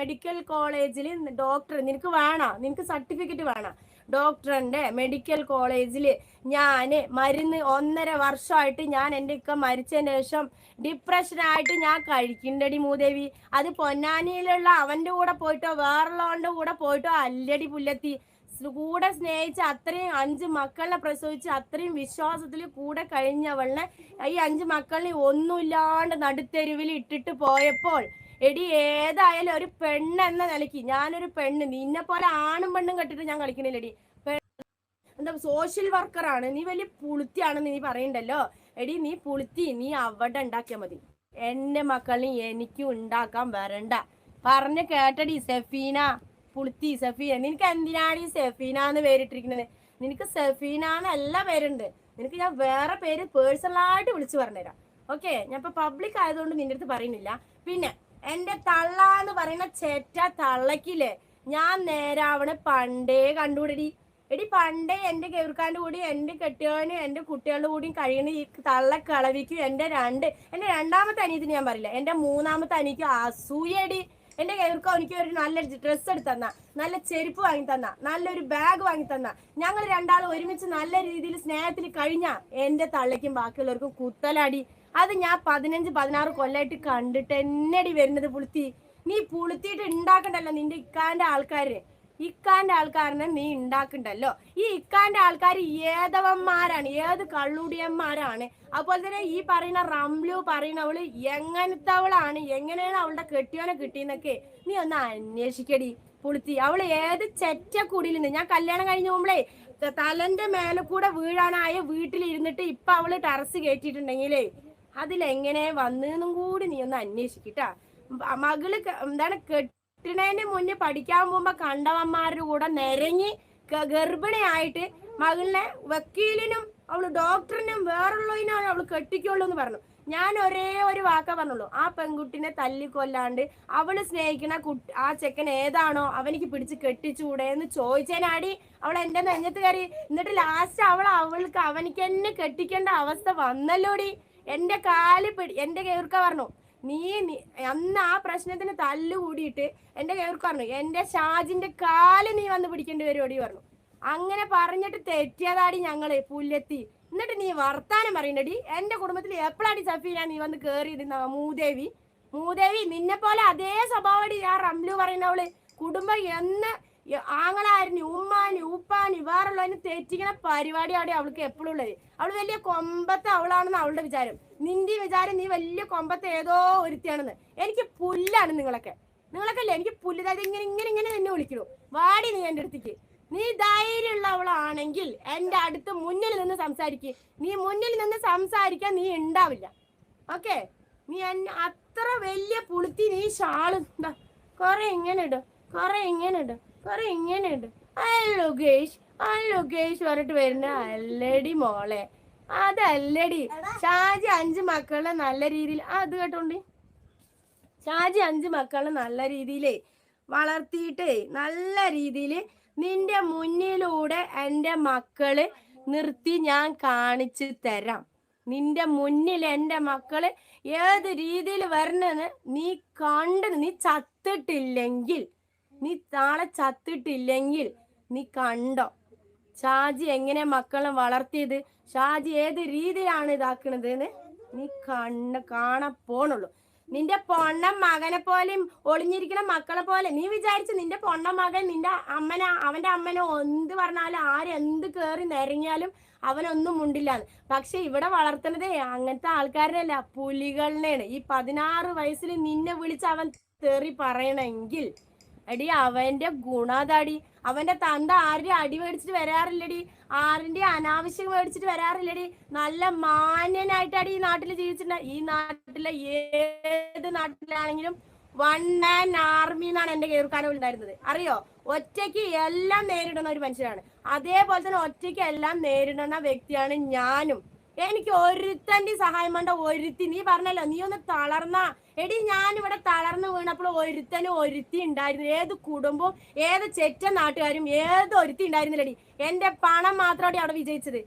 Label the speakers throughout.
Speaker 1: Medical കോളേജിൽ doctor നിനക്ക് വേണം? നിനക്ക് സർട്ടിഫിക്കറ്റ് വേണം? ഡോക്ടറിന്റെ മെഡിക്കൽ കോളേജിൽ ഞാൻ മരുന്ന് ഒന്നര വർഷമായിട്ട് ഞാൻ എന്റെ ഇക്ക മരിച്ചതിന് ശേഷം ഡിപ്രഷനായിട്ട് ഞാൻ കഴിക്കണ്ടടി മൂദേവി. അത് പൊന്നാനിയിലുള്ള അവന്റെ കൂടെ പോയിട്ടോ വേറുള്ളവന്റെ കൂടെ പോയിട്ടോ അല്ലടി പുല്ലത്തി. കൂടെ സ്നേഹിച്ച് അത്രയും അഞ്ച് മക്കളെ പ്രസവിച്ച് അത്രയും വിശ്വാസത്തിൽ കൂടെ കഴിഞ്ഞവളിനെ ഈ അഞ്ച് മക്കളിനെ ഒന്നുമില്ലാണ്ട് നടുത്തെരുവിൽ ഇട്ടിട്ട് പോയപ്പോൾ എടി ഏതായാലും ഒരു പെണ്ണ് എന്ന നിലയ്ക്ക് ഞാനൊരു പെണ്ണ്. നിന്നെ പോലെ ആണും പെണ്ണും കെട്ടിട്ട് ഞാൻ കളിക്കണില്ലടി. എന്താ സോഷ്യൽ വർക്കറാണ് നീ വലിയ പുളുത്തിയാണെന്ന് നീ പറയണ്ടല്ലോ? എടി നീ പുളുത്തി നീ അവിടെ ഉണ്ടാക്കിയാൽ മതി. എന്റെ മക്കളിനെ എനിക്ക് ഉണ്ടാക്കാൻ വരണ്ട. പറഞ്ഞ കേട്ടടി സെഫീന. പുളുത്തി സഫീന. നിനക്ക് എന്തിനാണ് ഈ സെഫീന എന്ന് പേരിട്ടിരിക്കുന്നത്? നിനക്ക് സെഫീന എന്നല്ല പേരുണ്ട്. നിനക്ക് ഞാൻ വേറെ പേര് പേഴ്സണലായിട്ട് വിളിച്ചു പറഞ്ഞുതരാം. ഓക്കെ ഞാൻ ഇപ്പൊ പബ്ലിക് ആയതുകൊണ്ട് നിന്റെ അടുത്ത് പറയുന്നില്ല. പിന്നെ എന്റെ തള്ള എന്ന് പറയുന്ന ചേറ്റ തള്ളക്കില്ലേ ഞാൻ നേരാവണ പണ്ടേ കണ്ടുപിടി എടി പണ്ടേ എന്റെ കേൾക്കാന്റെ കൂടി എന്റെ കെട്ടിയവനും എന്റെ കുട്ടികളുടെ കൂടിയും കഴിയണ ഈ തള്ളക്കളവിക്കും എന്റെ രണ്ട് എന്റെ രണ്ടാമത്തെ അനിയത്തിന് ഞാൻ പറയില്ല. എന്റെ മൂന്നാമത്തെ അനിക്ക് അസൂയടി. എന്റെ കേൾക്കോ എനിക്ക് ഒരു നല്ല ഡ്രസ്സ് എടുത്ത് തന്ന നല്ല ചെരുപ്പ് വാങ്ങി തന്ന നല്ലൊരു ബാഗ് വാങ്ങി തന്ന ഞങ്ങൾ രണ്ടാളും ഒരുമിച്ച് നല്ല രീതിയിൽ സ്നേഹത്തിൽ കഴിഞ്ഞ എന്റെ തള്ളയ്ക്കും ബാക്കിയുള്ളവർക്കും കുത്തലടി. അത് ഞാൻ പതിനഞ്ച് പതിനാറ് കൊല്ലായിട്ട് കണ്ടിട്ട് എന്നടി വരുന്നത് പുളുത്തി. നീ പുളുത്തിയിട്ട് ഉണ്ടാക്കണ്ടല്ലോ നിന്റെ ഇക്കാന്റെ ആൾക്കാര്. ഇക്കാന്റെ ആൾക്കാരനെ നീ ഉണ്ടാക്കണ്ടല്ലോ ഈ ഇക്കാന്റെ ആൾക്കാർ ഏതവന്മാരാണ്? ഏത് കള്ളുടിയന്മാരാണ്? അതുപോലെ തന്നെ ഈ പറയുന്ന റംലു പറയുന്നവൾ എങ്ങനത്തവളാണ്? എങ്ങനെയാണ് അവളുടെ കെട്ടിയോനെ കിട്ടിയെന്നൊക്കെ നീ ഒന്ന് അന്വേഷിക്കടി പുളുത്തി. അവൾ ഏത് ചെറ്റ നിന്ന് ഞാൻ കല്യാണം കഴിഞ്ഞ പോകുമ്പളേ തലന്റെ മേലെ കൂടെ വീഴാനായ വീട്ടിലിരുന്നിട്ട് ഇപ്പൊ അവൾ ടെറസ് കയറ്റിയിട്ടുണ്ടെങ്കിലേ അതിലെങ്ങനെ വന്നതെന്നും കൂടി നീ ഒന്ന് അന്വേഷിക്കട്ടാ. മകൾ എന്താണ് കെട്ടിണേന്റെ മുന്നേ പഠിക്കാൻ പോകുമ്പോ കണ്ടവന്മാരുടെ കൂടെ നിരങ്ങി ഗർഭിണിയായിട്ട് മകളിനെ വക്കീലിനും അവൾ ഡോക്ടറിനും വേറുള്ളതിനാണ് അവൾ കെട്ടിക്കുള്ളൂ എന്ന് പറഞ്ഞു. ഞാൻ ഒരേ ഒരു വാക്ക പറഞ്ഞുള്ളൂ. ആ പെൺകുട്ടിനെ തല്ലിക്കൊല്ലാണ്ട് അവൾ സ്നേഹിക്കണ കുട്ടി ആ ചെക്കൻ ഏതാണോ അവനിക്ക് പിടിച്ച് കെട്ടിച്ചൂടെ എന്ന് ചോദിച്ചേനാടി അവൾ എന്റെ നെഞ്ഞത്ത് കയറി. എന്നിട്ട് ലാസ്റ്റ് അവൾ അവൾക്ക് അവനിക്ക് തന്നെ കെട്ടിക്കേണ്ട അവസ്ഥ വന്നല്ലോടി. എന്റെ കാൽ പിടി എന്റെ കേർക്ക പറഞ്ഞു. നീ അന്ന് ആ പ്രശ്നത്തിന് തല്ലു കൂടിയിട്ട് കേർക്ക് പറഞ്ഞു. എന്റെ ഷാജിന്റെ കാൽ നീ വന്ന് പിടിക്കേണ്ടി വരുമോടി പറഞ്ഞു. അങ്ങനെ പറഞ്ഞിട്ട് തെറ്റിയതാടി ഞങ്ങൾ പുല്ലെത്തി. എന്നിട്ട് നീ വർത്താനം പറയണ്ടടി. എന്റെ കുടുംബത്തിൽ എപ്പോഴാടി സഫീന നീ വന്ന് കേറിയിരുന്ന? മൂദേവി. മൂദേവി നിന്നെ പോലെ അതേ സ്വഭാവടി ആ റംലു പറയുന്നവൾ. കുടുംബം എന്ന് ആങ്ങളാരിനി ഉമ്മാനി ഉപ്പാനി വേറുള്ളതിന് തെറ്റിക്കണ പരിപാടിയാണ് അവൾക്ക് എപ്പോഴും ഉള്ളത്. അവൾ വലിയ കൊമ്പത്തെ അവളാണെന്ന് അവളുടെ വിചാരം. നിന്റെ വിചാരം നീ വലിയ കൊമ്പത്തെ ഏതോ ഒരുത്തിയാണെന്ന്. എനിക്ക് പുല്ലാണ് നിങ്ങളൊക്കെ. നിങ്ങളൊക്കെ അല്ലേ എനിക്ക് പുല്ല്. അതായത് ഇങ്ങനെ ഇങ്ങനെ ഇങ്ങനെ എന്നെ വിളിക്കണു വാടി നീ എന്റെ അടുത്തേക്ക്. നീ ധൈര്യമുള്ള അവളാണെങ്കിൽ എന്റെ അടുത്ത് മുന്നിൽ നിന്ന് സംസാരിക്ക്. നീ മുന്നിൽ നിന്ന് സംസാരിക്കാൻ നീ ഉണ്ടാവില്ല. ഓക്കെ? നീ എന്നെ അത്ര വലിയ പുളുത്തി നീ ഷാൾ കൊറേ ഇങ്ങനെ ഇടും. കൊറേ ഇങ്ങനെ ഇടും. കൊറേ ഇങ്ങനെയുണ്ട്. ഹലോ ഗേഷ് ഗേഷ് പറഞ്ഞിട്ട് വരുന്ന അല്ലടി മോളെ. അതല്ലടി. ഷാജി അഞ്ച് മക്കളെ നല്ല രീതിയിൽ അത് കേട്ടോണ്ട്. ഷാജി അഞ്ച് മക്കളെ നല്ല രീതിയിലേ വളർത്തിയിട്ടേ നല്ല രീതിയിൽ നിന്റെ മുന്നിലൂടെ എന്റെ മക്കൾ നിർത്തി ഞാൻ കാണിച്ചു തരാം. നിന്റെ മുന്നിൽ എന്റെ മക്കൾ ഏത് രീതിയിൽ വരണെന്ന് നീ കണ്ട് നീ ചത്തിട്ടില്ലെങ്കിൽ നീ നാളെ ചത്തിട്ടില്ലെങ്കിൽ നീ കണ്ടോ? ഷാജി എങ്ങനെ മക്കളെ വളർത്തിയത്? ഷാജി ഏത് രീതിയിലാണ് ഇതാക്കണത് എന്ന് നീ കണ്ണ് കാണാൻ പോണുള്ളൂ. നിന്റെ പൊണ്ണ മകനെ പോലെയും ഒളിഞ്ഞിരിക്കുന്ന മക്കളെ പോലെ. നീ വിചാരിച്ചു നിന്റെ പൊണ്ണ മകൻ നിന്റെ അമ്മനെ അവന്റെ അമ്മനെ എന്ത് പറഞ്ഞാലും ആരെന്ത് കേറി നിരങ്ങിയാലും അവനൊന്നും മുണ്ടില്ലാന്ന്. പക്ഷെ ഇവിടെ വളർത്തണത് അങ്ങനത്തെ ആൾക്കാരനല്ല പുലികളിനെയാണ്. ഈ പതിനാറ് വയസ്സിൽ നിന്നെ വിളിച്ച് അവൻ തെറി പറയണമെങ്കിൽ എടി അവന്റെ ഗുണതാടി അവന്റെ തന്ത ആരുടെ അടി മേടിച്ചിട്ട് വരാറില്ലടി ആരുടെ അനാവശ്യം മേടിച്ചിട്ട് വരാറില്ലടി നല്ല മാന്യനായിട്ടാടി ഈ നാട്ടിൽ ജീവിച്ചിട്ടുണ്ട് ഈ നാട്ടിലെ ഏത് നാട്ടിലാണെങ്കിലും വൺ മാൻ ആർമി എന്നാണ് എന്റെ കേൾക്കാനും ഉണ്ടായിരുന്നത്. അറിയോ? ഒറ്റയ്ക്ക് എല്ലാം നേരിടുന്ന ഒരു മനുഷ്യനാണ്. അതേപോലെ തന്നെ ഒറ്റയ്ക്ക് എല്ലാം നേരിടുന്ന വ്യക്തിയാണ് ഞാനും. എനിക്ക് ഒരുത്തന്റെ സഹായം വേണ്ട ഒരുത്തി. നീ പറഞ്ഞല്ലോ നീ ഒന്ന് തളർന്ന എടി ഞാൻ ഇവിടെ തളർന്നു വീണപ്പോൾ ഒരുത്തനും ഒരുത്തി ഉണ്ടായിരുന്നു. ഏത് കുടുംബവും ഏത് ചെറ്റ നാട്ടുകാരും ഏത് ഒരുത്തി ഉണ്ടായിരുന്നില്ലടി. എന്റെ പണം മാത്രമാണ് അവിടെ വിജയിച്ചത്.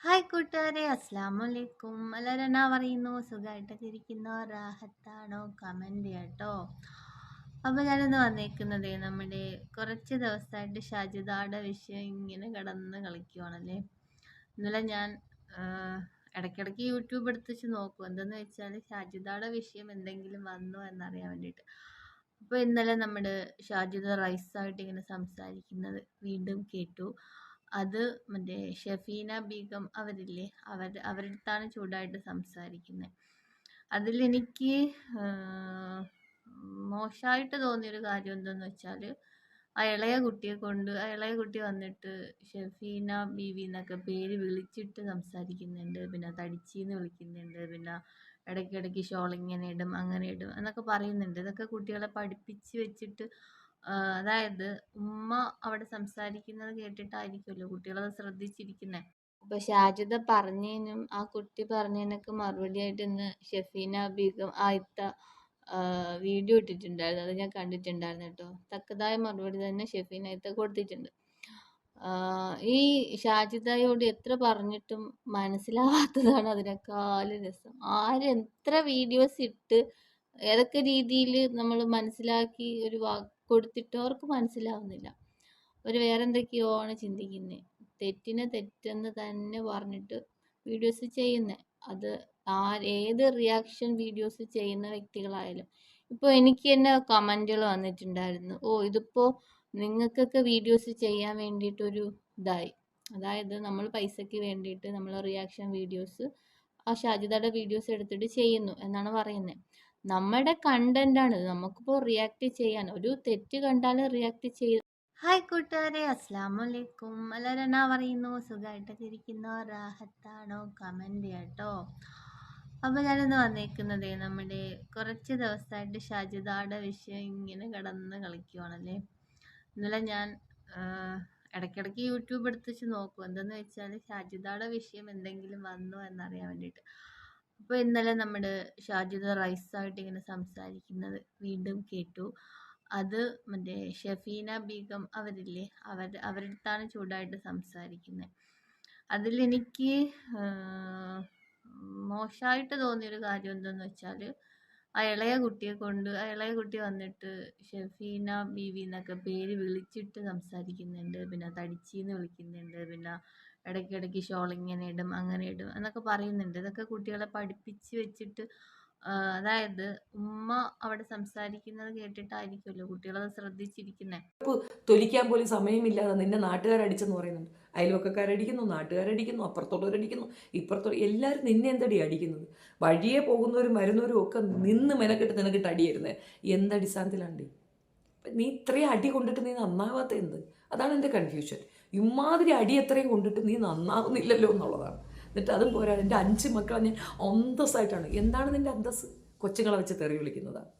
Speaker 2: ഹായ് കൂട്ടുകാരെ അസ്സാം വലൈക്കും പറയുന്നു? സുഖമായിട്ടൊക്കെ ഇരിക്കുന്നോ റാഹത്താണോ? കമന്റ് കേട്ടോ അപ്പോൾ ഞാനിന്ന് വന്നേക്കുന്നത് നമ്മുടെ കുറച്ച് ദിവസമായിട്ട് ഷാജിദാടെ വിഷയം ഇങ്ങനെ കിടന്ന് കളിക്കുവാണല്ലേ. ഇന്നലെ ഞാൻ ഇടയ്ക്കിടയ്ക്ക് യൂട്യൂബ് എടുത്ത് വെച്ച് നോക്കും. എന്തെന്ന് വെച്ചാൽ ഷാജിദയുടെ വിഷയം എന്തെങ്കിലും വന്നോ എന്നറിയാൻ വേണ്ടിയിട്ട്. അപ്പോൾ ഇന്നലെ നമ്മുടെ ഷാജിദ റൈസ് ആയിട്ട് ഇങ്ങനെ സംസാരിക്കുന്നത് വീണ്ടും കേട്ടു. അത് മറ്റേ ഷഫീന ബീഗം അവരില്ലേ? അവർ അവരുടെ അടുത്താണ് ചൂടായിട്ട് സംസാരിക്കുന്നത് അതിലെനിക്ക് മോശമായിട്ട് തോന്നിയൊരു കാര്യം എന്തെന്ന് വെച്ചാൽ ആ ഇളയ കുട്ടിയെ കൊണ്ട് ആ ഇളയ കുട്ടി വന്നിട്ട് ഷെഫീന ബീവി എന്നൊക്കെ പേര് വിളിച്ചിട്ട് സംസാരിക്കുന്നുണ്ട്. പിന്നെ തടിച്ചീന്ന് വിളിക്കുന്നുണ്ട്. പിന്നെ ഇടയ്ക്കിടയ്ക്ക് ഷോൾ ഇങ്ങനെ ഇടും അങ്ങനെ ഇടും എന്നൊക്കെ പറയുന്നുണ്ട്. ഇതൊക്കെ കുട്ടികളെ പഠിപ്പിച്ച് വെച്ചിട്ട് അതായത് ഉമ്മ അവിടെ സംസാരിക്കുന്നത് കേട്ടിട്ടായിരിക്കുമല്ലോ കുട്ടികളത് ശ്രദ്ധിച്ചിരിക്കുന്നത് അപ്പോൾ ഷാജിത പറഞ്ഞതിനും ആ കുട്ടി പറഞ്ഞതിനൊക്കെ മറുപടി ആയിട്ട് ഇന്ന് ഷെഫീന ബീഗം ആയിത്ത വീഡിയോ ഇട്ടിട്ടുണ്ടായിരുന്നു. അത് ഞാൻ കണ്ടിട്ടുണ്ടായിരുന്നു കേട്ടോ. തക്കതായ മറുപടി തന്നെ ഷെഫീന ആയിത്ത കൊടുത്തിട്ടുണ്ട്. ഈ ഷാജിദയോട് എത്ര പറഞ്ഞിട്ടും മനസ്സിലാവാത്തതാണ് അതിനേക്കാളും രസം. ആര് എത്ര വീഡിയോസ് ഇട്ട് ഏതൊക്കെ രീതിയിൽ നമ്മൾ മനസ്സിലാക്കി ഒരു വാക്ക് കൊടുത്തിട്ടോ അവർക്ക് മനസ്സിലാവുന്നില്ല. അവർ വേറെ എന്തൊക്കെയോ ആണ് ചിന്തിക്കുന്നത് തെറ്റിനെ തെറ്റെന്ന് തന്നെ പറഞ്ഞിട്ട് വീഡിയോസ് ചെയ്യുന്നത് അത് ആ ഏത് റിയാക്ഷൻ വീഡിയോസ് ചെയ്യുന്ന വ്യക്തികളായാലും. ഇപ്പോൾ എനിക്ക് തന്നെ കമന്റുകൾ വന്നിട്ടുണ്ടായിരുന്നു. ഓ ഇതിപ്പോൾ നിങ്ങൾക്കൊക്കെ വീഡിയോസ് ചെയ്യാൻ വേണ്ടിയിട്ടൊരു ഇതായി. അതായത് നമ്മൾ പൈസയ്ക്ക് വേണ്ടിയിട്ട് നമ്മൾ റിയാക്ഷൻ വീഡിയോസ് ആ ഷാജിദയുടെ വീഡിയോസ് എടുത്തിട്ട് ചെയ്യുന്നു എന്നാണ് പറയുന്നത്. നമ്മുടെ കണ്ടന്റാണ് നമുക്കിപ്പോൾ റിയാക്ട് ചെയ്യാൻ ഒരു തെറ്റ് കണ്ടാൽ റിയാക്ട് ചെയ്ത് ഹായ് കൂട്ടുകാരെ അസ്സാം വലൈക്കും എല്ലാവരും പറയുന്നു? സുഖമായിട്ടൊക്കെ ഇരിക്കുന്നോ? റാഹത്താണോ? കമന്റ് കേട്ടോ അപ്പോൾ ഞാനിന്ന് വന്നേക്കുന്നത് നമ്മുടെ കുറച്ച് ദിവസമായിട്ട് ഷാജിദാടെ വിഷയം ഇങ്ങനെ കിടന്ന് കളിക്കുവാണല്ലേ? ഇന്നലെ ഞാൻ ഇടയ്ക്കിടയ്ക്ക് യൂട്യൂബ് എടുത്ത് വെച്ച് നോക്കും. എന്തെന്ന് വെച്ചാൽ ഷാജിദാടെ വിഷയം എന്തെങ്കിലും വന്നോ എന്നറിയാൻ വേണ്ടിയിട്ട്. അപ്പോൾ ഇന്നലെ നമ്മുടെ ഷാജിദ റൈസായിട്ട് ഇങ്ങനെ സംസാരിക്കുന്നത് വീണ്ടും കേട്ടു. അത് മറ്റേ ഷഫീന ബീഗം അവരില്ലേ? അവർ അവരുടെ അടുത്താണ് ചൂടായിട്ട് സംസാരിക്കുന്നത്. അതിലെനിക്ക് മോശമായിട്ട് തോന്നിയൊരു കാര്യം എന്തെന്ന് വെച്ചാൽ ആ ഇളയ കുട്ടിയെ കൊണ്ട് ആ ഇളയ കുട്ടി വന്നിട്ട് ഷെഫീന ബീവി എന്നൊക്കെ പേര് വിളിച്ചിട്ട് സംസാരിക്കുന്നുണ്ട്. പിന്നെ തടിച്ചീന്ന് വിളിക്കുന്നുണ്ട്. പിന്നെ ഇടയ്ക്കിടയ്ക്ക് ഷോൾ ഇങ്ങനെ ഇടും അങ്ങനെ ഇടും എന്നൊക്കെ പറയുന്നുണ്ട്. ഇതൊക്കെ കുട്ടികളെ പഠിപ്പിച്ച് വെച്ചിട്ട് അതായത് ഉമ്മ അവിടെ സംസാരിക്കുന്നത് കേട്ടിട്ടായിരിക്കുമല്ലോ കുട്ടികളത് ശ്രദ്ധിച്ചിരിക്കുന്നത്
Speaker 3: തൊലിക്കാൻ പോലും സമയമില്ലാതെ നിന്നെ നാട്ടുകാരടിച്ചെന്ന് പറയുന്നുണ്ട്. അയൽവക്കക്കാരടിക്കുന്നു നാട്ടുകാരടിക്കുന്നു അപ്പുറത്തുള്ളവരടിക്കുന്നു ഇപ്പുറത്തുള്ള എല്ലാവരും നിന്നെ എന്തടി അടിക്കുന്നത്? വഴിയെ പോകുന്നവരും വരുന്നവരും ഒക്കെ നിന്ന് മെനക്കെട്ട് നിനക്കിട്ട് അടിയായിരുന്നത് എന്തടിസ്ഥാനത്തിലാണ്ടി നീ ഇത്രയും അടി കൊണ്ടിട്ട് നീ നന്നാവാത്ത എന്ത്? അതാണ് എന്റെ കൺഫ്യൂഷൻ ഇമാതിരി അടി എത്രയും കൊണ്ടിട്ട് നീ നന്നാവുന്നില്ലല്ലോ എന്നുള്ളതാണ്. എന്നിട്ട് അതും പോരാ എന്റെ അഞ്ച് മക്കളെ ഞാൻ അന്തസ്സായിട്ടാണ്. എന്താണ് നിന്റെ അന്തസ് കൊച്ചുങ്ങളെ വെച്ച് തെറി വിളിക്കുന്നതാണ്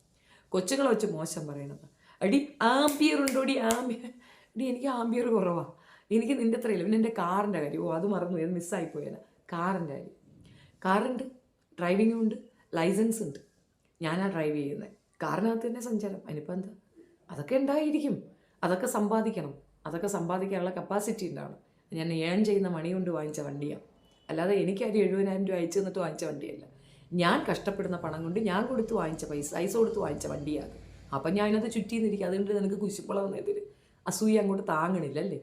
Speaker 3: കൊച്ചുങ്ങളെ വെച്ച് മോശം പറയണതാണ് അടി ആംബിയർ ഉണ്ടോടി? ആംബിയർ എനിക്ക് ആംബിയർ കുറവാണ് എനിക്ക് നിന്റെ അത്രയില്ല പിന്നെ എന്റെ കാറിന്റെ കാര്യം. ഓ അത് മറന്നു. അത് മിസ്സായി പോയേനെ. കാറിന്റെ കാര്യം. കാറുണ്ട് ഡ്രൈവിംഗും ഉണ്ട് ലൈസൻസ് ഉണ്ട്. ഞാനാ ഡ്രൈവ് ചെയ്യുന്നത് കാറിനകത്ത് തന്നെ സഞ്ചാരം. അതിനിപ്പോൾ എന്താ? അതൊക്കെ ഉണ്ടായിരിക്കും. അതൊക്കെ സമ്പാദിക്കണം. അതൊക്കെ സമ്പാദിക്കാനുള്ള കപ്പാസിറ്റി ഉണ്ടാവണം. ഞാൻ ഏൺ ചെയ്യുന്ന മണി കൊണ്ട് വാങ്ങിച്ച വണ്ടിയാണ് അല്ലാതെ എനിക്കാരും എഴുപതിനായിരം രൂപ അയച്ചു തന്നിട്ട് വാങ്ങിച്ച വണ്ടിയല്ല. ഞാൻ കഷ്ടപ്പെടുന്ന പണം കൊണ്ട് ഞാൻ കൊടുത്ത് വാങ്ങിച്ച പൈസ പൈസ കൊടുത്ത് വാങ്ങിച്ച വണ്ടിയാണ് അപ്പം ഞാൻ അതിനകത്ത് ചുറ്റി നിന്നിരിക്കും അതുകൊണ്ട് നിനക്ക് കുശിപ്പുള വന്നതിൽ അസൂയ അങ്ങോട്ട് താങ്ങണില്ലല്ലേ?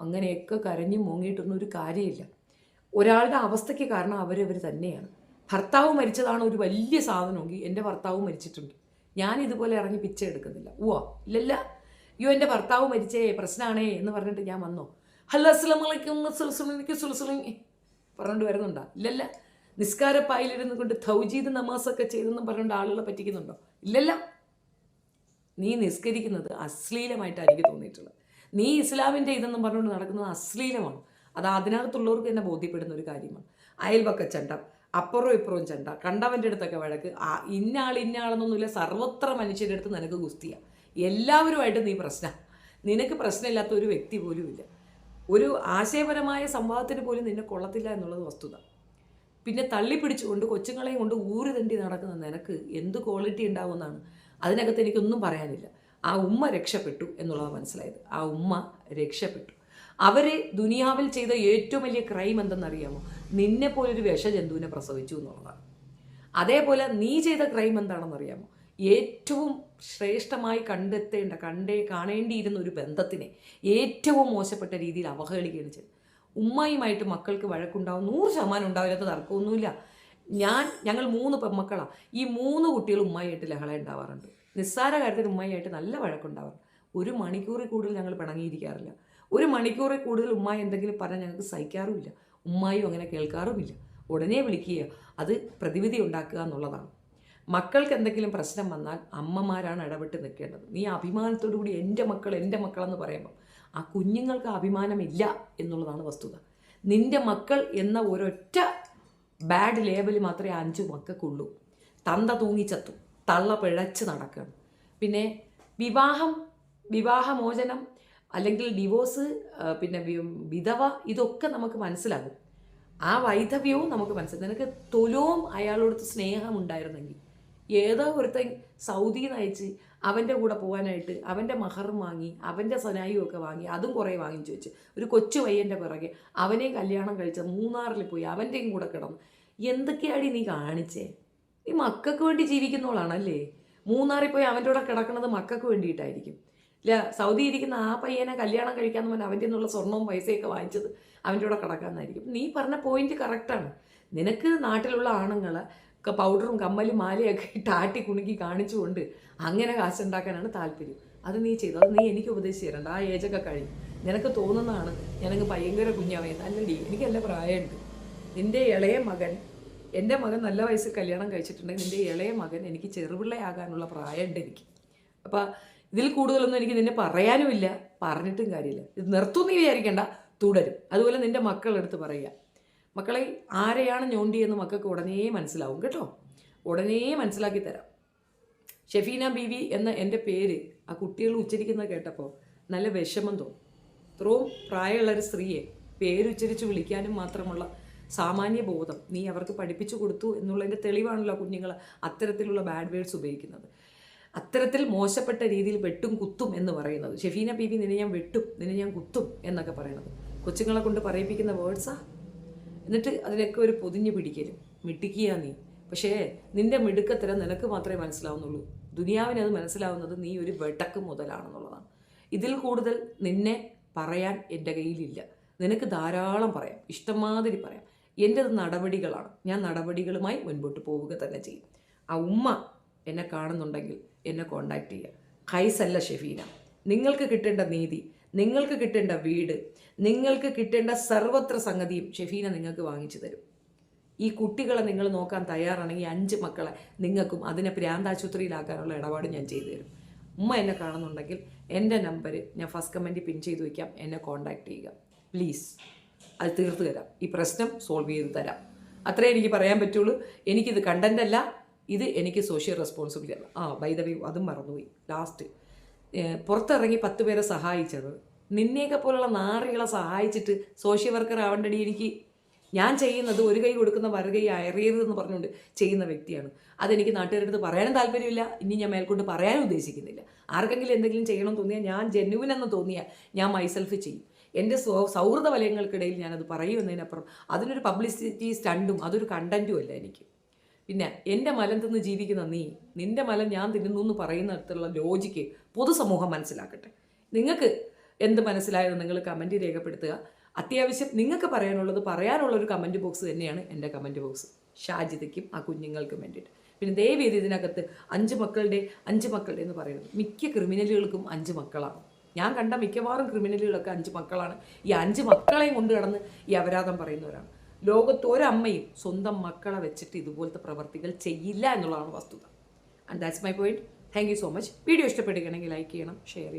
Speaker 3: അങ്ങനെയൊക്കെ കരഞ്ഞു മൂങ്ങിയിട്ടൊന്നും ഒരു കാര്യമില്ല. ഒരാളുടെ അവസ്ഥയ്ക്ക് കാരണം അവരവർ തന്നെയാണ്. ഭർത്താവ് മരിച്ചതാണ് ഒരു വലിയ സാധനമെങ്കിൽ എന്റെ ഭർത്താവ് മരിച്ചിട്ടുണ്ട്. ഞാൻ ഇതുപോലെ ഇറങ്ങി പിച്ച എടുക്കുന്നില്ല. ഓ ഇല്ലല്ല. അയ്യോ എന്റെ ഭർത്താവ് മരിച്ചേ പ്രശ്നമാണേ എന്ന് പറഞ്ഞിട്ട് ഞാൻ വന്നോ? ഹലോ അസ്സലാം വലൈക്കും സുൽസുലിക്ക് സുൽസുലിം പറഞ്ഞുകൊണ്ട് വരുന്നുണ്ടോ? ഇല്ലല്ല. നിസ്കാരപ്പായിലിരുന്ന് കൊണ്ട് തൗജീദ് നമാസൊക്കെ ചെയ്തെന്ന് പറഞ്ഞുകൊണ്ട് ആളുകളെ പറ്റിക്കുന്നുണ്ടോ? ഇല്ലല്ല. നീ നിസ്കരിക്കുന്നത് അശ്ലീലമായിട്ടാണ് എനിക്ക് തോന്നിയിട്ടുള്ളത്. നീ ഇസ്ലാമിന്റെ ഇതെന്നും പറഞ്ഞുകൊണ്ട് നടക്കുന്നത് അശ്ലീലമാണ്. അത് അതിനകത്തുള്ളവർക്ക് തന്നെ ബോധ്യപ്പെടുന്ന ഒരു കാര്യമാണ്. അയൽവക്ക ചണ്ട അപ്പുറവും ഇപ്പുറവും ചണ്ട കണ്ടവന്റെ അടുത്തൊക്കെ വഴക്ക്. ഇന്നാൾ ഇന്നാളെന്നൊന്നുമില്ല സർവത്ര മനുഷ്യരുടെ അടുത്ത് നിനക്ക് ഗുസ്തിയാണ് എല്ലാവരുമായിട്ട് നീ പ്രശ്നം. നിനക്ക് പ്രശ്നമില്ലാത്ത ഒരു വ്യക്തി പോലുമില്ല ഒരു ആശയപരമായ സംവാദത്തിന് പോലും നിന്നെ കൊള്ളത്തില്ല എന്നുള്ളത് വസ്തുത. പിന്നെ തള്ളിപ്പിടിച്ചുകൊണ്ട് കൊച്ചുങ്ങളെയും കൊണ്ട് ഊര് തണ്ടി നടക്കുന്ന നിനക്ക് എന്ത് ക്വാളിറ്റി ഉണ്ടാവുമെന്നാണ്. അതിനകത്ത് എനിക്കൊന്നും പറയാനില്ല. ആ ഉമ്മ രക്ഷപ്പെട്ടു എന്നുള്ളത് മനസ്സിലായത്. ആ ഉമ്മ രക്ഷപ്പെട്ടു. അവരെ ദുനിയാവിൽ ചെയ്ത ഏറ്റവും വലിയ ക്രൈം എന്തെന്നറിയാമോ? നിന്നെ പോലൊരു വിഷജന്തുവിനെ പ്രസവിച്ചു എന്നുള്ളതാണ്. അതേപോലെ നീ ചെയ്ത ക്രൈം എന്താണെന്നറിയാമോ? ഏറ്റവും ശ്രേഷ്ഠമായി കണ്ടെത്തേണ്ട കണ്ടേ കാണേണ്ടിയിരുന്ന ഒരു ബന്ധത്തിനെ ഏറ്റവും മോശപ്പെട്ട രീതിയിൽ അവഹേളിക്കുകയാണ് ചെയ്തത്. ഉമ്മയുമായിട്ട് മക്കൾക്ക് വഴക്കുണ്ടാവും നൂറ് ശതമാനം ഉണ്ടാവില്ലാത്ത തർക്കമൊന്നുമില്ല. ഞാൻ ഞങ്ങൾ മൂന്ന് പെമ്മക്കളാണ് ഈ മൂന്ന് കുട്ടികൾ ഉമ്മയായിട്ട് ലഹള ഉണ്ടാവാറുണ്ട്. നിസ്സാര കാര്യത്തിൽ ഉമ്മയായിട്ട് നല്ല വഴക്കുണ്ടാവും ഒരു മണിക്കൂറിൽ കൂടുതൽ ഞങ്ങൾ പിണങ്ങിയിരിക്കാറില്ല. ഒരു മണിക്കൂറിൽ കൂടുതൽ ഉമ്മായി എന്തെങ്കിലും പറഞ്ഞാൽ ഞങ്ങൾക്ക് സഹിക്കാറുമില്ല. ഉമ്മായും അങ്ങനെ കേൾക്കാറുമില്ല. ഉടനെ വിളിക്കുക. അത് പ്രതിവിധി ഉണ്ടാക്കുക എന്നുള്ളതാണ്. മക്കൾക്ക് എന്തെങ്കിലും പ്രശ്നം വന്നാൽ അമ്മമാരാണ് ഇടപെട്ട് നിൽക്കേണ്ടത്. നീ അഭിമാനത്തോടു കൂടി എന്റെ മക്കൾ എന്റെ മക്കളെന്ന് പറയുമ്പോൾ ആ കുഞ്ഞുങ്ങൾക്ക് അഭിമാനമില്ല എന്നുള്ളതാണ് വസ്തുത. നിന്റെ മക്കൾ എന്ന ഒരൊറ്റ ബാഡ് ലേബൽ മാത്രമേ അഞ്ചു മക്കൾക്കുള്ളൂ. തന്ത തൂങ്ങിച്ചത്തു. തള്ള പിഴച്ച് നടക്കുകയാണ്. പിന്നെ വിവാഹം വിവാഹമോചനം അല്ലെങ്കിൽ ഡിവോഴ്സ് പിന്നെ വിധവ ഇതൊക്കെ നമുക്ക് മനസ്സിലാകും. ആ വൈധവ്യവും നമുക്ക് മനസ്സിലാകും. നിനക്ക് തൊലവും അയാളോടത്ത് സ്നേഹം ഉണ്ടായിരുന്നെങ്കിൽ ഏതോ ഒരുത്തൻ സൗദിയിൽ നയിച്ച് അവന്റെ കൂടെ പോകാനായിട്ട് അവന്റെ മഹറും വാങ്ങി അവന്റെ സനായും വാങ്ങി അതും കുറേ വാങ്ങിച്ചു വെച്ച് ഒരു കൊച്ചു പയ്യന്റെ പിറകെ അവനെയും കല്യാണം കഴിച്ച മൂന്നാറിൽ പോയി അവന്റെയും കൂടെ കിടന്നു എന്തൊക്കെയാടി നീ കാണിച്ചേ? നീ മക്കൾക്ക് വേണ്ടി ജീവിക്കുന്നവളാണല്ലേ? മൂന്നാറിൽ പോയി അവന്റെ കൂടെ കിടക്കുന്നത് മക്കൾക്ക് വേണ്ടിയിട്ടായിരിക്കും. ഇല്ല സൗദി ഇരിക്കുന്ന ആ പയ്യനെ കല്യാണം കഴിക്കാമെന്ന് പറഞ്ഞാൽ അവന്റെ നിന്നുള്ള സ്വർണവും പൈസയൊക്കെ വാങ്ങിച്ചത് അവന്റെ കൂടെ കിടക്കാമെന്നായിരിക്കും. നീ പറഞ്ഞ പോയിന്റ് കറക്റ്റാണ് നിനക്ക് നാട്ടിലുള്ള ആണുങ്ങൾ പൗഡറും കമ്മലും മാലയൊക്കെ ഇട്ട് ആട്ടി കാണിച്ചുകൊണ്ട് അങ്ങനെ കാശുണ്ടാക്കാനാണ് താല്പര്യം. അത് നീ ചെയ്തു. അത് നീ എനിക്ക് ഉപദേശിച്ച് തരണ്ട ആ ഏജൊക്കെ കഴിഞ്ഞു. നിനക്ക് തോന്നുന്നതാണ് ഞാനങ്ങ് ഭയങ്കര കുഞ്ഞാവേ നല്ലടി എനിക്കല്ല പ്രായമുണ്ട്. നിന്റെ ഇളയ മകൻ എന്റെ മകൻ നല്ല വയസ്സിൽ കല്യാണം കഴിച്ചിട്ടുണ്ടെങ്കിൽ എന്റെ ഇളയ മകൻ എനിക്ക് ചെറുപിള്ളയാകാനുള്ള പ്രായമുണ്ട് എനിക്ക്. അപ്പം ഇതിൽ കൂടുതലൊന്നും എനിക്ക് നിന്നെ പറയാനുമില്ല. പറഞ്ഞിട്ടും കാര്യമില്ല. ഇത് നിർത്തുമെന്ന് വിചാരിക്കേണ്ട. തുടരും. അതുപോലെ നിന്റെ മക്കളെടുത്ത് പറയുക. മക്കളെ ആരെയാണ് ഞോണ്ടിയെന്ന് മക്കൾക്ക് ഉടനെ മനസ്സിലാവും കേട്ടോ. ഉടനെ മനസ്സിലാക്കി തരാം. ഷെഫീന ബീവി എന്ന എന്റെ പേര് ആ കുട്ടികൾ ഉച്ചരിക്കുന്നത് കേട്ടപ്പോൾ നല്ല വിഷമം തോന്നും. ഇത്രയും പ്രായമുള്ളൊരു സ്ത്രീയെ പേരുച്ചരിച്ച് വിളിക്കാനും മാത്രമുള്ള സാമാന്യ ബോധം നീ അവർക്ക് പഠിപ്പിച്ചു കൊടുത്തു എന്നുള്ളതിന്റെ തെളിവാണല്ലോ കുഞ്ഞുങ്ങൾ അത്തരത്തിലുള്ള ബാഡ് വേർഡ്സ് ഉപയോഗിക്കുന്നത്. അത്തരത്തിൽ മോശപ്പെട്ട രീതിയിൽ വെട്ടും കുത്തും എന്ന് പറയുന്നത്. ഷെഫീന ബീവി നിന്നെ ഞാൻ വെട്ടും നിന്നെ ഞാൻ കുത്തും എന്നൊക്കെ പറയുന്നത്. കൊച്ചുങ്ങളെ കൊണ്ട് പറയിപ്പിക്കുന്ന വേർഡ്സാ എന്നിട്ട് അതിനൊക്കെ ഒരു പൊതിഞ്ഞ് പിടിക്കലും. മിട്ടിക്കുക നീ. പക്ഷേ നിന്റെ മിടുക്കത്തരം നിനക്ക് മാത്രമേ മനസ്സിലാവുന്നുള്ളൂ. ദുനിയാവിന് അത് മനസ്സിലാവുന്നത് നീ ഒരു വെട്ടക്ക് മുതലാണെന്നുള്ളതാണ്. ഇതിൽ കൂടുതൽ നിന്നെ പറയാൻ എന്റെ കയ്യിലില്ല. നിനക്ക് ധാരാളം പറയാം. ഇഷ്ടമാതിരി പറയാം. എന്റെത് നടപടികളാണ്. ഞാൻ നടപടികളുമായി മുൻപോട്ട് പോവുക തന്നെ ചെയ്യും. ആ ഉമ്മ എന്നെ കാണുന്നുണ്ടെങ്കിൽ എന്നെ കോണ്ടാക്ട് ചെയ്യുക. കൈസല്ല ഷെഫീന. നിങ്ങൾക്ക് കിട്ടേണ്ട നീതി നിങ്ങൾക്ക് കിട്ടേണ്ട വീട് നിങ്ങൾക്ക് കിട്ടേണ്ട സർവത്ര സംഗതിയും ഷെഫീന നിങ്ങൾക്ക് വാങ്ങിച്ചു തരും. ഈ കുട്ടികളെ നിങ്ങൾ നോക്കാൻ തയ്യാറാണെങ്കിൽ അഞ്ച് മക്കളെ നിങ്ങൾക്കും അതിനെ പ്രാന്താശുപത്രിയിലാക്കാനുള്ള ഇടപാട് ഞാൻ ചെയ്തു തരും. ഉമ്മ എന്നെ കാണുന്നുണ്ടെങ്കിൽ എന്റെ നമ്പർ ഞാൻ ഫസ്റ്റ് കമന്റിൽ പിൻ ചെയ്ത് വയ്ക്കാം. എന്നെ കോൺടാക്റ്റ് ചെയ്യുക. പ്ലീസ് അത് തീർത്ത് തരാം. ഈ പ്രശ്നം സോൾവ് ചെയ്ത് തരാം. അത്രേ എനിക്ക് പറയാൻ പറ്റുള്ളൂ. എനിക്കിത് കണ്ടന്റ് അല്ല. ഇത് എനിക്ക് സോഷ്യൽ റെസ്പോൺസിബിലിറ്റി ആണ്. ആ ബൈ വേ അതും മറന്നുപോയി. ലാസ്റ്റ് പുറത്തിറങ്ങി പത്ത് പേരെ സഹായിച്ചത്. നിന്നെയൊക്കെ പോലുള്ള നാറികളെ സഹായിച്ചിട്ട് സോഷ്യൽ വർക്കർ ആവേണ്ടടി എനിക്ക്. ഞാൻ ചെയ്യുന്നത് ഒരു കൈ കൊടുക്കുന്ന മറുകൈ അയറിയരുതെന്ന് പറഞ്ഞുകൊണ്ട് ചെയ്യുന്ന വ്യക്തിയാണ്. അതെനിക്ക് നാട്ടുകാരുടെ പറയാനും താല്പര്യമില്ല. ഇനി ഞാൻ മേൽക്കൊണ്ട് പറയാനും ഉദ്ദേശിക്കുന്നില്ല. ആർക്കെങ്കിലും എന്തെങ്കിലും ചെയ്യണം തോന്നിയാൽ ഞാൻ ജെന്യുവിൻ എന്ന് തോന്നിയാൽ ഞാൻ മൈസെൽഫ് ചെയ്യും. എന്റെ സൗഹൃദ വലയങ്ങൾക്കിടയിൽ ഞാനത് പറയുമെന്നതിനപ്പുറം അതിനൊരു പബ്ലിസിറ്റി സ്റ്റണ്ടും അതൊരു കണ്ടന്റും അല്ല എനിക്ക്. പിന്നെ എന്റെ മലം തിന്ന് ജീവിക്കുന്ന നീ നിന്റെ മലം ഞാൻ തിന്നുന്നു എന്ന് പറയുന്നിടത്തുള്ള ലോജിക്ക് പൊതുസമൂഹം മനസ്സിലാക്കട്ടെ. നിങ്ങൾക്ക് എന്ത് മനസ്സിലായത് നിങ്ങൾ കമന്റ് രേഖപ്പെടുത്തുക. അത്യാവശ്യം നിങ്ങൾക്ക് പറയാനുള്ളത് പറയാനുള്ള ഒരു കമന്റ് ബോക്സ് തന്നെയാണ് എന്റെ കമന്റ് ബോക്സ് ഷാജിതയ്ക്കും ആ കുഞ്ഞുങ്ങൾക്കും വേണ്ടിയിട്ട്. പിന്നെ ദയവേദി ഇതിനകത്ത് അഞ്ച് മക്കളുടെ അഞ്ച് മക്കളുടെ എന്ന് പറയുന്നത്. മിക്ക ക്രിമിനലുകൾക്കും അഞ്ച് മക്കളാണ്. ഞാൻ കണ്ട മിക്കവാറും ക്രിമിനലുകളൊക്കെ അഞ്ച് മക്കളാണ്. ഈ അഞ്ച് മക്കളെയും കൊണ്ട് കിടന്ന് ഈ അപരാധം പറയുന്നവരാണ്. ലോകത്ത് ഒരമ്മയും സ്വന്തം മക്കളെ വെച്ചിട്ട് ഇതുപോലത്തെ പ്രവർത്തികൾ ചെയ്യില്ല എന്നുള്ളതാണ് വസ്തുത. And that's my point thank you so much video ഇഷ്ടപ്പെടുകയാണെങ്കിൽ ലൈക്ക് ചെയ്യണം ഷെയർ ചെയ്യണം.